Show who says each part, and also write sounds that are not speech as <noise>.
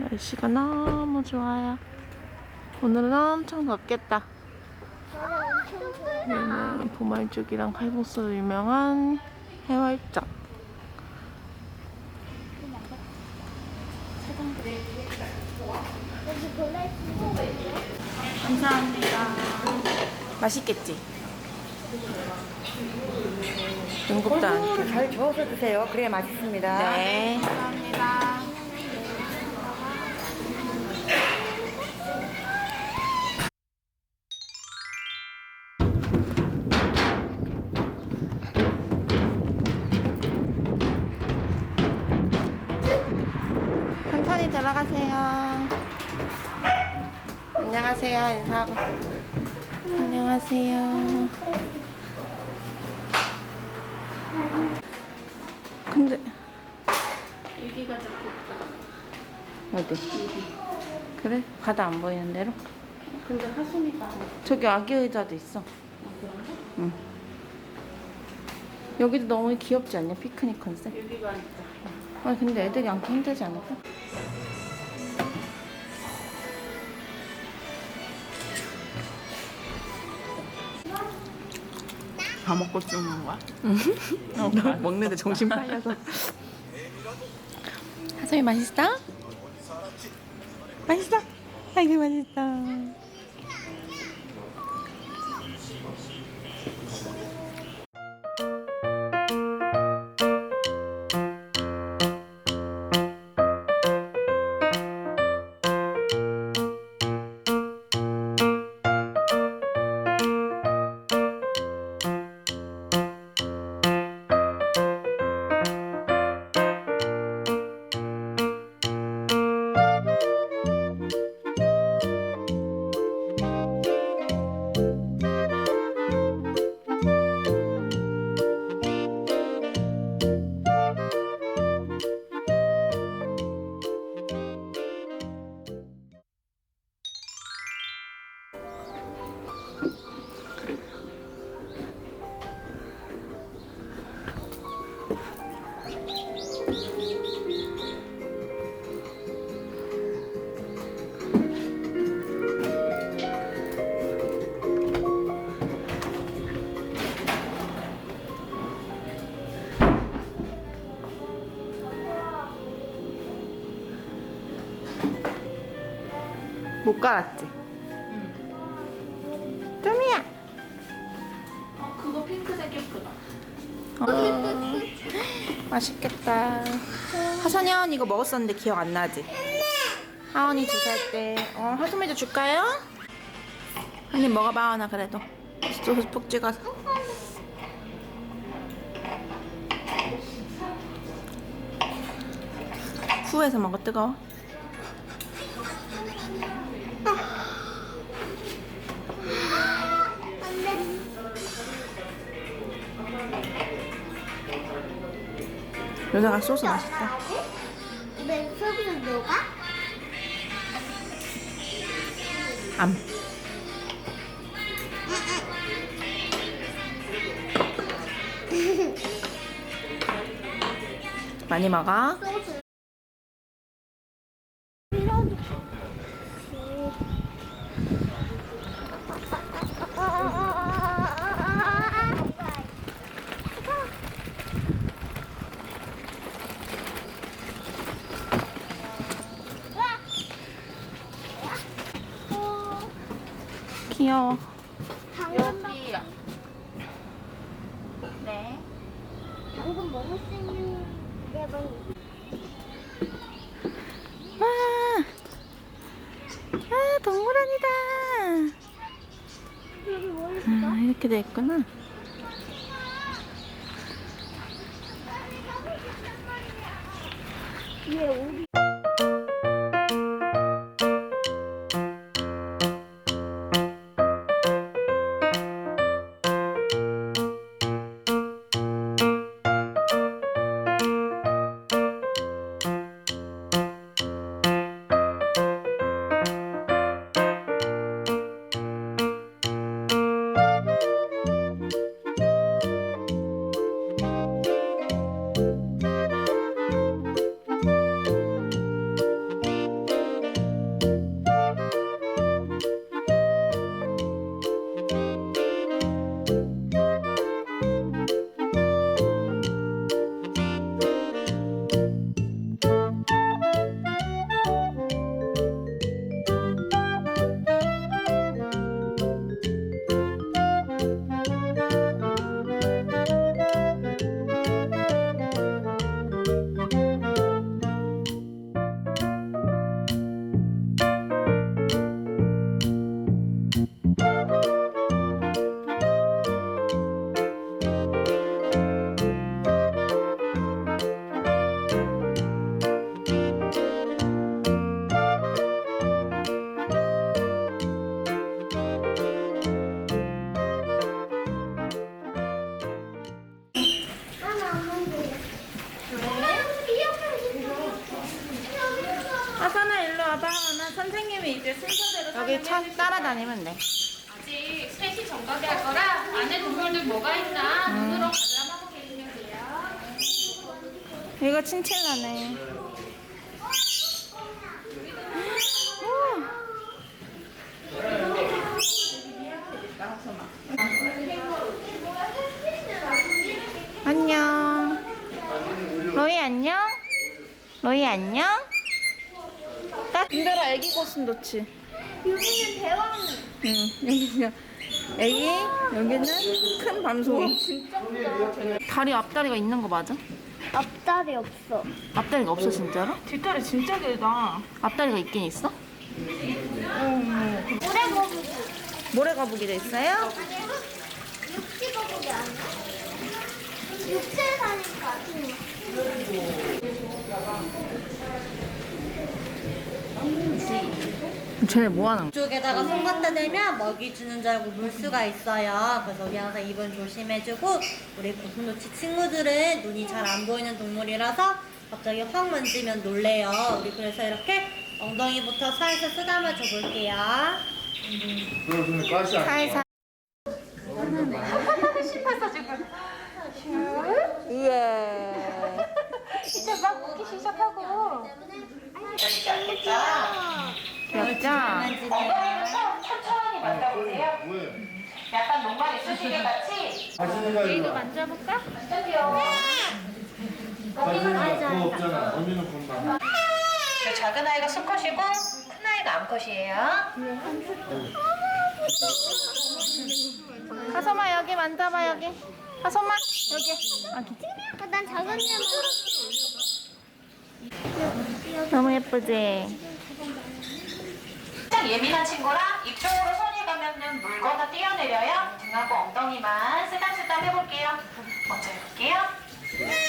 Speaker 1: 날씨가 너무 좋아요. 오늘은 엄청 덥겠다. 여기는 보말죽이랑 칼국수로 유명한 해월점. 감사합니다. 맛있겠지? 눈곱도 않게.
Speaker 2: 잘 저어서 드세요. 그래야 맛있습니다.
Speaker 1: 네. 감사합니다. 안녕하세요. 인사하고. 안녕하세요. 근데 여기가 좋겠다. 어디? 그래? 바다 안 보이는 대로?
Speaker 3: 근데 하순이가
Speaker 1: 저기 아기 의자도 있어. 응. 여기도 너무 귀엽지 않냐? 피크닉 컨셉?
Speaker 3: 여기가 있다.
Speaker 1: 아 근데 애들이 앉기 힘들지 않을까?
Speaker 3: 다 먹고 찍는 거야?
Speaker 1: 어, 먹는데 정신 팔려서. 하성이 맛있어? 맛있어? 아이고 맛있어. 못 갈았지? 응. 뜸이야.
Speaker 3: 어, 그거 핑크색 예쁘다.
Speaker 1: 어, 맛있겠다. 하선현 이거 먹었었는데 기억 안 나지? 하원이 두 살 때. 어, 하소미도 줄까요? 한 입 먹어봐, 하나 그래도. 소스 푹 찍어서. 후에서 먹어 뜨거워. 여자가 소스 맛있다.
Speaker 4: 입에 소스 녹아?
Speaker 1: 암. 많이 먹어. 귀여워.
Speaker 3: 여기야. 네.
Speaker 4: 당근 먹을 수 있는 내가
Speaker 1: 와. 아, 동물원이다.
Speaker 4: 여기 뭐 있어?
Speaker 1: 아, 이렇게 돼 있구나.
Speaker 4: 위 에 오리.
Speaker 3: 이제 순서대로
Speaker 1: 여기 차 따라다니면 돼.
Speaker 3: 아직 셋이 정각이 할 거라 안에 동물들 뭐가 있나 눈으로 관람하고 계시면 돼요.
Speaker 1: 이거 친칠라네. 안녕. 로이 안녕. 로이 안녕. 딱 인별아 애기 고슴도치.
Speaker 4: 여기는 대왕.
Speaker 1: 응 여기는 애기 여기는 큰 밤송이. 다리 앞다리가 있는 거 맞아?
Speaker 4: 앞다리 없어.
Speaker 1: 앞다리가 없어 진짜로?
Speaker 3: 뒷다리 진짜 길다.
Speaker 1: 앞다리가 있긴 있어?
Speaker 4: 오래 거북이.
Speaker 1: 모래 거북이도 있어요?
Speaker 4: 육지 거북이 아니야? 육지에 사니까.
Speaker 1: 쟤네 뭐 하는 거야?
Speaker 2: 쪽에다가 손 갖다 대면 먹이 주는 줄 알고 물 수가 있어요. 그래서 우리 항상 입은 조심해주고 우리 고슴도치 친구들은 눈이 잘 안 보이는 동물이라서 갑자기 확 만지면 놀래요. 우리 그래서 이렇게 엉덩이부터 살살 쓰다듬어 줘 볼게요.
Speaker 1: 살살. <laughs> 우와.
Speaker 3: 진짜 막 웃기 시작하고. 천천히 만져보세요. 약간 농막 있으시게 같이.
Speaker 5: 하시는 거 이거
Speaker 3: 만져볼까?
Speaker 5: 그거 없잖아. 언니는 건강.
Speaker 3: 작은 아이가 수컷이고 큰 아이가 암컷이에요.
Speaker 1: 하소마 여기 만져봐 여기. 하소마 여기. 여기.
Speaker 4: 아, 난 작은 애
Speaker 1: 너무 예쁘지?
Speaker 3: 살짝 예민한 친구랑 이쪽으로 손이 가면은 물거나 뛰어내려요. 등하고 엉덩이만 쓰담쓰담 해볼게요. 먼저 해볼게요.